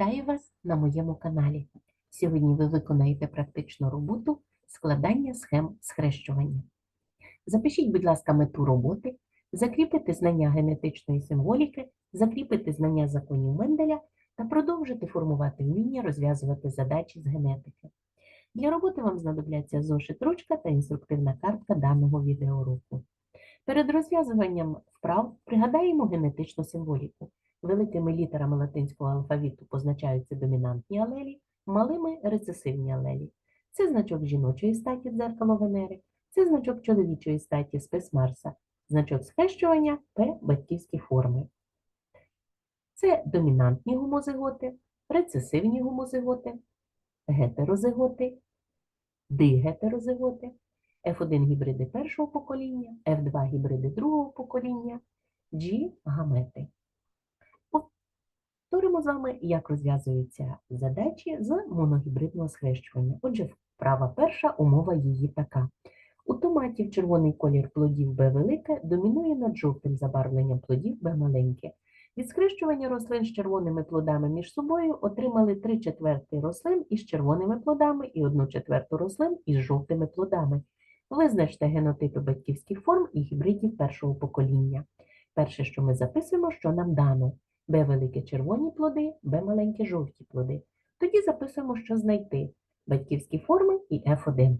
Вітаю вас на моєму каналі. Сьогодні ви виконаєте практичну роботу складання схем схрещування. Запишіть, будь ласка, мету роботи, закріпити знання генетичної символіки, закріпити знання законів Менделя та продовжити формувати вміння розв'язувати задачі з генетики. Для роботи вам знадобляться зошит, ручка та інструктивна картка даного відеоуроку. Перед розв'язуванням вправ пригадаємо генетичну символіку. Великими літерами латинського алфавіту позначаються домінантні алелі, малими рецесивні алелі. Це значок жіночої статі дзеркало Венери, це значок чоловічої статі спис Марса, значок схрещування П батьківські форми. Це домінантні гомозиготи, рецесивні гомозиготи, гетерозиготи, дигетерозиготи, F1 гібриди першого покоління, F2 гібриди другого покоління, G гамети. Повторимо з вами, як розв'язуються задачі з моногібридного схрещування. Отже, вправа перша, умова її така. У томатів червоний колір плодів Б велике домінує над жовтим забарвленням плодів Б маленьке. Від схрещування рослин з червоними плодами між собою отримали 3 четверти рослин із червоними плодами і 1 четверту рослин із жовтими плодами. Визначте генотипи батьківських форм і гібридів першого покоління. Перше, що ми записуємо, що нам дано. Б великі червоні плоди, Б маленькі жовті плоди. Тоді записуємо, що знайти батьківські форми і F1.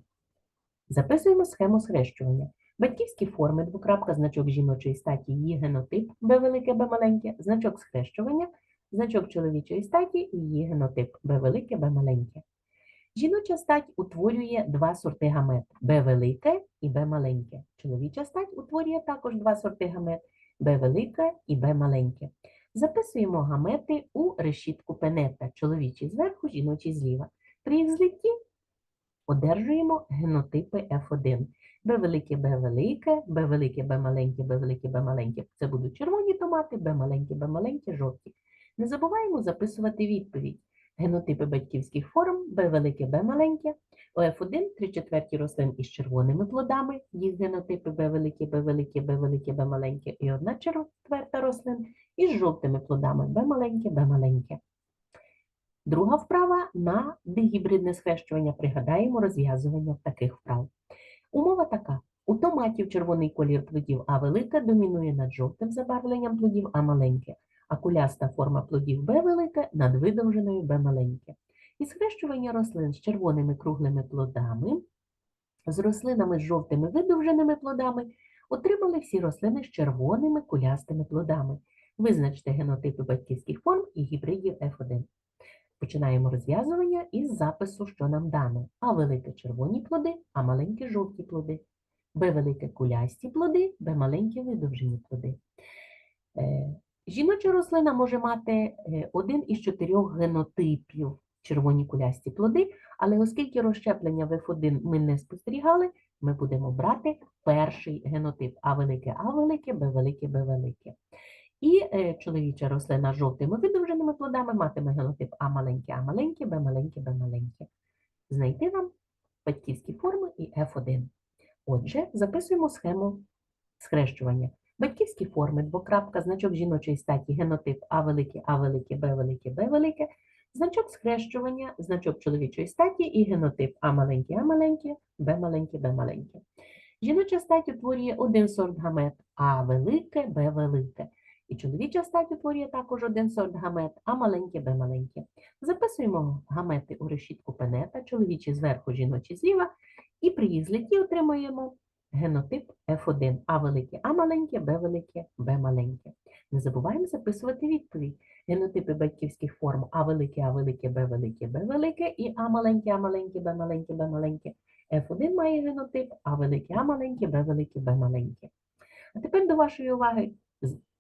Записуємо схему схрещування. Батьківські форми, двокрапка, значок жіночої статі, її генотип Б велике, Б маленьке, значок схрещування, значок чоловічої статі її генотип Б велике, Б маленьке. Жіноча стать утворює два сорти гамет Б велике і Б маленьке. Чоловіча стать утворює також два сорти гамет Б велике і Б маленьке. Записуємо гамети у решітку пенета, чоловічі зверху, жіночі зліва. При їх злітті одержуємо генотипи F1. Б велике, Б велике, Б велике, Б маленьке, Б велике, Б маленьке. Це будуть червоні томати, Б маленькі, Б маленькі, жовті. Не забуваємо записувати відповідь. Генотипи батьківських форм Б велике, Б маленьке. У F1 3 четверті рослин із червоними плодами, їх генотипи Б велике, Б велике, Б велике, Б маленьке і одна четверта рослин із жовтими плодами Б маленьке, Б маленьке. Друга вправа на дигібридне схрещування. Пригадаємо розв'язування таких вправ. Умова така. У томатів червоний колір плодів А велика домінує над жовтим забарвленням плодів А маленьке, куляста форма плодів Б велика над видовженою Б маленьке. І схрещування рослин з червоними круглими плодами, з рослинами з жовтими видовженими плодами отримали всі рослини з червоними кулястими плодами. Визначте генотипи батьківських форм і гібридів F1. Починаємо розв'язування із запису, що нам дано. А велике червоні плоди, а маленькі жовті плоди. Б велике кулясті плоди, Б маленькі видовжені плоди. Жіноча рослина може мати е, один із чотирьох генотипів червоні кулясті плоди, але оскільки розщеплення в F1 ми не спостерігали, ми будемо брати перший генотип А велике, А велике, Б велике, Б велике. І е, чоловіча рослина з жовтими видовженими плодами матиме генотип А маленьке, А маленьке, Б маленьке, Б маленьке. Знайти нам батьківські форми і F1. Отже, записуємо схему схрещування. Батьківські форми, двокрапка, значок жіночої статі, генотип А велике, А велике, Б велике, Б велике, значок схрещування, значок чоловічої статі і генотип А маленьке, А маленьке, Б маленьке, Б маленьке. Жіноча стать утворює один сорт гамет А велике, Б велике. І чоловіча стать утворює також один сорт гамет, а маленьке Б маленьке. Записуємо гамети у решітку пенета, чоловічі зверху, жіночі зліва, і при їх зліті отримуємо генотип F1. А велике, А маленьке, Б велике, Б маленьке. Не забуваємо записувати відповідь. Генотипи батьківських форм А велике, А велике, Б велике, Б велике і А маленьке, А маленьке, Б маленьке, Б маленьке. F1 має генотип А велике, А маленьке, Б велике, Б маленьке. А тепер до вашої уваги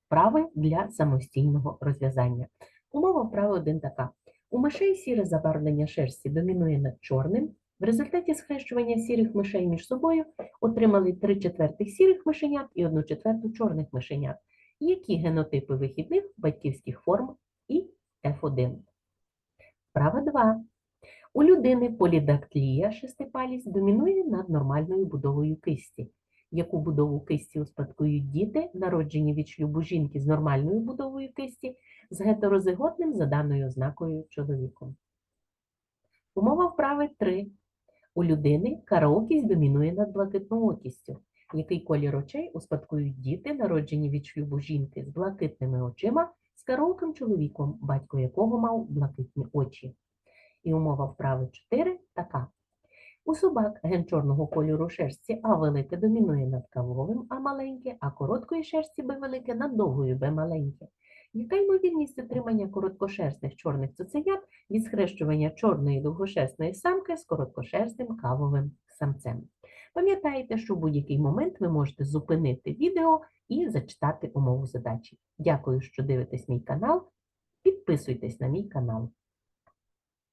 вправи для самостійного розв'язання. Умова вправи 1 така. У мишей сіре забарвлення шерсті домінує над чорним. В результаті схрещування сірих мишей між собою отримали 3 четвертих сірих мишенят і 1 четверту чорних мишенят. Які генотипи вихідних батьківських форм і F1? Вправа 2. У людини полідактлія шестипалість домінує над нормальною будовою кисті. яку будову кисті успадкують діти, народжені від шлюбу жінки з нормальною будовою кисті, з гетерозиготним за даною ознакою чоловіком. Умова вправи 3. У людини караокість домінує над блакитноокістю. Який колір очей успадкують діти, народжені від шлюбу жінки з блакитними очима, з караоким чоловіком, батько якого мав блакитні очі. І умова вправи 4 така. У собак ген чорного кольору шерсті А велике домінує над кавовим А маленьке, а короткої шерсті Б велике над довгою Б маленьке. Яка ймовірність отримання короткошерстних чорних цуценят від схрещування чорної довгошерстної самки з короткошерстним кавовим самцем? Пам'ятайте, що в будь-який момент ви можете зупинити відео і зачитати умову задачі. Дякую, що дивитесь мій канал. Підписуйтесь на мій канал.